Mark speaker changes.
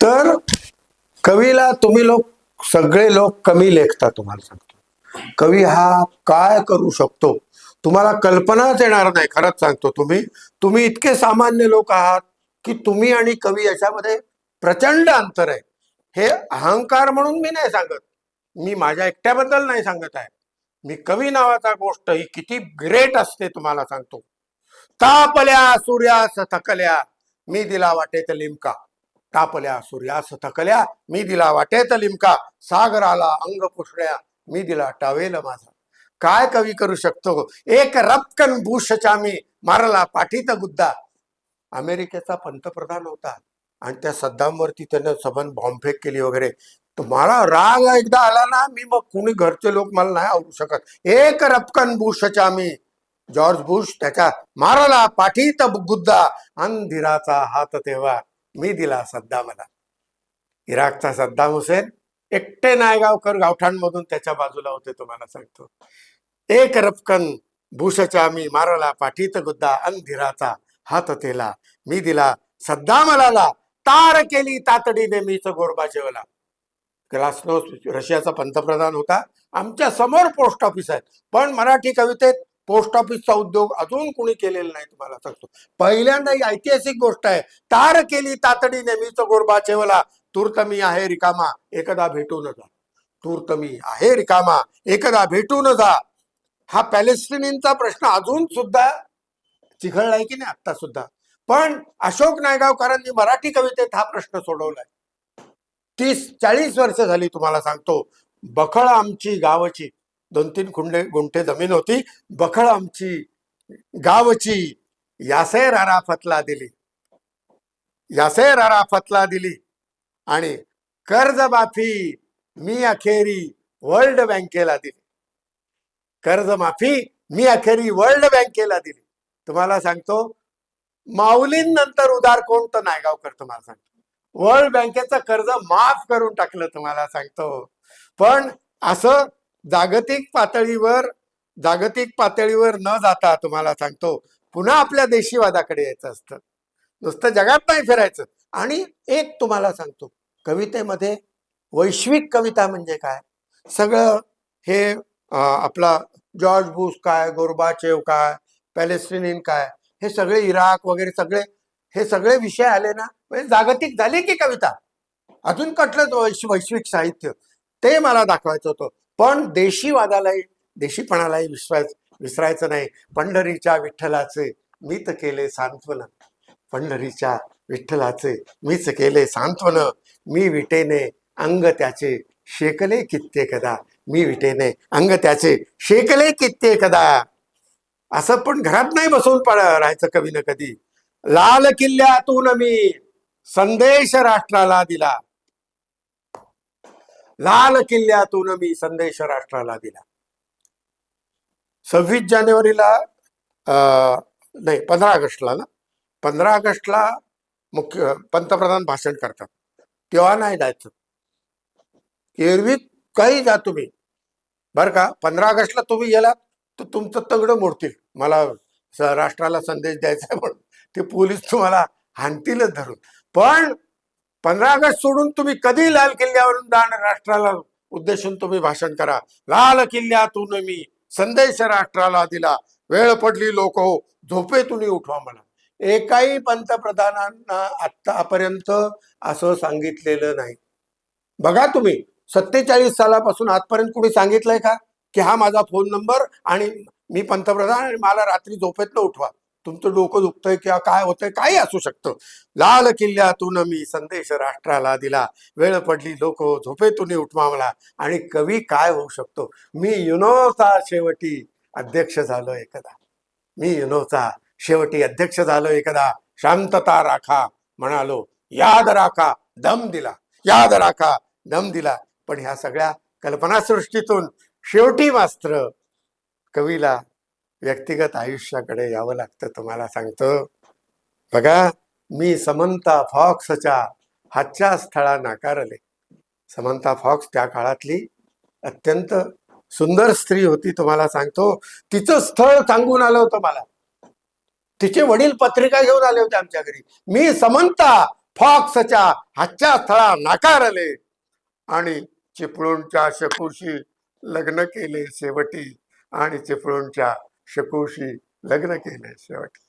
Speaker 1: तर कवीला तुम्ही लोक सगळे लोक कमी लेखता तुम्हाला सांगतो. कवी हा काय करू शकतो? तुम्हाला कल्पनाच येणार नाही खरंच सांगतो तुम्ही. तुम्ही इतके सामान्य लोक आहात की तुम्ही आणि कवी याच्यामध्ये प्रचंड अंतर आहे. हे अहंकार म्हणून मी नाही सांगत. मी माझ्या एकट्याबद्दल नाही सांगत आहे. मी कवी नावाचा गोष्ट ही किती ग्रेट असते तुम्हाला सांगतो. तापल्या सूर्यास थकल्या मी दिला वाटेत लिमका. तापल्या सूर्यास थकल्या मी दिला वाटेत लिमका सागराला अंग पुसल्या मी दिला टावेल माझा. काय कवी करू शकतो एक रपकन भूषचा मी मारला पाठीत गुद्दा. अमेरिकेचा पंतप्रधान होता आणि त्या सद्दामवरती त्यानं सबन बॉम्बफेक केली वगैरे. तर मला राग एकदा आला ना मी मग कुणी घरचे लोक मला नाही आवडू शकत. एक रपकन बुशच्या मी जॉर्ज बुश त्याच्या मारला पाठीत गुद्दा. अंधिराचा हात तेव्हा मी दिला सद्दामला इराकचा सद्दाम हुसेन एकटे नायगावकर गावठाणमधून त्याच्या बाजूला होते तुम्हाला सांगतो. एक रपकन भूषच्या मी मारला पाठीत गुद्दा अंधिराचा हात तेला. मी दिला सद्दामला तार केली तातडीने मीच गोरबाचेवला ग्लासनो रशियाचा पंतप्रधान होता. आमच्यासमोर पोस्ट ऑफिस आहे पण मराठी कवितेत पोस्ट ऑफिसचा उद्योग अजून कोणी केलेला नाही तुम्हाला सांगतो. पहिल्यांदा ही ऐतिहासिक गोष्ट आहे. तार केली तातडीने मीच गोरबाचेवला तूर्त मी आहे रिकामा एकदा भेटून जा. तूर्त मी आहे रिकामा एकदा भेटू न जा. हा पॅलेस्टिनींचा प्रश्न अजून सुद्धा चिघळलाय की नाही? आता सुद्धा. पण अशोक नायगावकरांनी मराठी कवितेत हा प्रश्न सोडवलाय. तीस चाळीस वर्ष झाली तुम्हाला सांगतो. बखळ आमची गावची. दोन तीन खुंडे गुंठे जमीन होती. बखळ आमची गावची यासेर अराफतला दिली. यासेर अराफतला दिली. आणि कर्जमाफी मी अखेरी वर्ल्ड बँकेला दिली. कर्जमाफी मी अखेरी वर्ल्ड बँकेला दिली. तुम्हाला सांगतो माऊलींनंतर उदार कोण तर नायगावकर तुम्हाला सांगतो. वर्ल्ड बँकेचं कर्ज माफ करून टाकलं तुम्हाला सांगतो. पण असं जागतिक पातळीवर जागतिक पातळीवर न जाता तुम्हाला सांगतो पुन्हा आपल्या देशीवादाकडे यायचं असतं. नुसतं जगात नाही फिरायचं. आणि एक तुम्हाला सांगतो कवितेमध्ये वैश्विक कविता म्हणजे काय? सगळं हे आपला जॉर्ज बुश काय गोरबाचेव काय पॅलेस्टिनियन काय हे सगळे इराक वगैरे सगळे हे सगळे विषय आले ना म्हणजे जागतिक झाले की कविता. अजून कटलं वैश्विक साहित्य. ते मला दाखवायचं होतं. पण देशीवादालाही देशीपणालाही विश्वास विसरायचं नाही. पंढरीच्या विठ्ठलाचे मीच केले सांत्वन. पंढरीच्या विठ्ठलाचे मीच केले सांत्वन. मी विटेने अंग त्याचे शेकले कित्येकदा मी विटेने अंग त्याचे शेकले कित्येकदा असं पण घरात नाही बसून पड राहायचं कवीनं कधी. लाल किल्ल्यातून मी संदेश राष्ट्राला दिला. लाल किल्ल्यातून मी संदेश राष्ट्राला दिला. सव्वीस जानेवारीला अं, नाही पंधरा ऑगस्टला ना? पंधरा ऑगस्टला मुख्य पंतप्रधान भाषण करतात. तेव्हा नाही जायचं. एरवी काही जा तुम्ही. बरं का? पंधरा ऑगस्टला तुम्ही गेलात तर तुमचं तगडं मोडतील. मला राष्ट्राला संदेश द्यायचा म्हणून. ते पोलीस तुम्हाला हाणतीलच धरून. पण पंधरा ऑगस्ट सोडून तुम्ही कधी लाल किल्ल्यावरून दान राष्ट्राला उद्देशून तुम्ही भाषण करा. लाल किल्ल्यातून मी संदेश राष्ट्राला दिला. वेळ पडली लोक हो झोपेतून उठवा मला एकाही पंतप्रधानांना आतापर्यंत असं सांगितलेलं नाही. बघा तुम्ही सत्तेचाळीस सालापासून आजपर्यंत कुणी सांगितलंय का? की हा माझा फोन नंबर आणि मी पंतप्रधान आणि मला रात्री झोपेतनं उठवा. तुमचं डोकं दुखतंय किंवा काय होतंय काही असू शकतं. लाल किल्ल्यातून मी संदेश राष्ट्राला दिला. वेळ पडली लोक झोपेतून उठवा मला आणि कवी काय होऊ शकतो? मी युनोचा शेवटी अध्यक्ष झालो एकदा. मी युनोचा शेवटी अध्यक्ष झालो एकदा. शांतता राखा म्हणालो. याद राखा दम दिला. याद राखा दम दिला. पण ह्या सगळ्या कल्पनासृष्टीतून शेवटी मात्र कवीला व्यक्तिगत आयुष्याकडे यावं लागतं तुम्हाला सांगतो. बघा मी समंता फॉक्सच्या हातच्या स्थळा नाकारले. समंता फॉक्स त्या काळातली अत्यंत सुंदर स्त्री होती तुम्हाला सांगतो. तिचं स्थळ सांगून आलं होतं मला. तिचे वडील पत्रिका घेऊन आले होते आमच्या घरी. मी समंता फॉक्सच्या हातच्या स्थळा नाकारले आणि चिपळूणच्या शकूशी लग्न केले शेवटी आणि चिपळूणच्या शकुशी लग्न केले शेवटी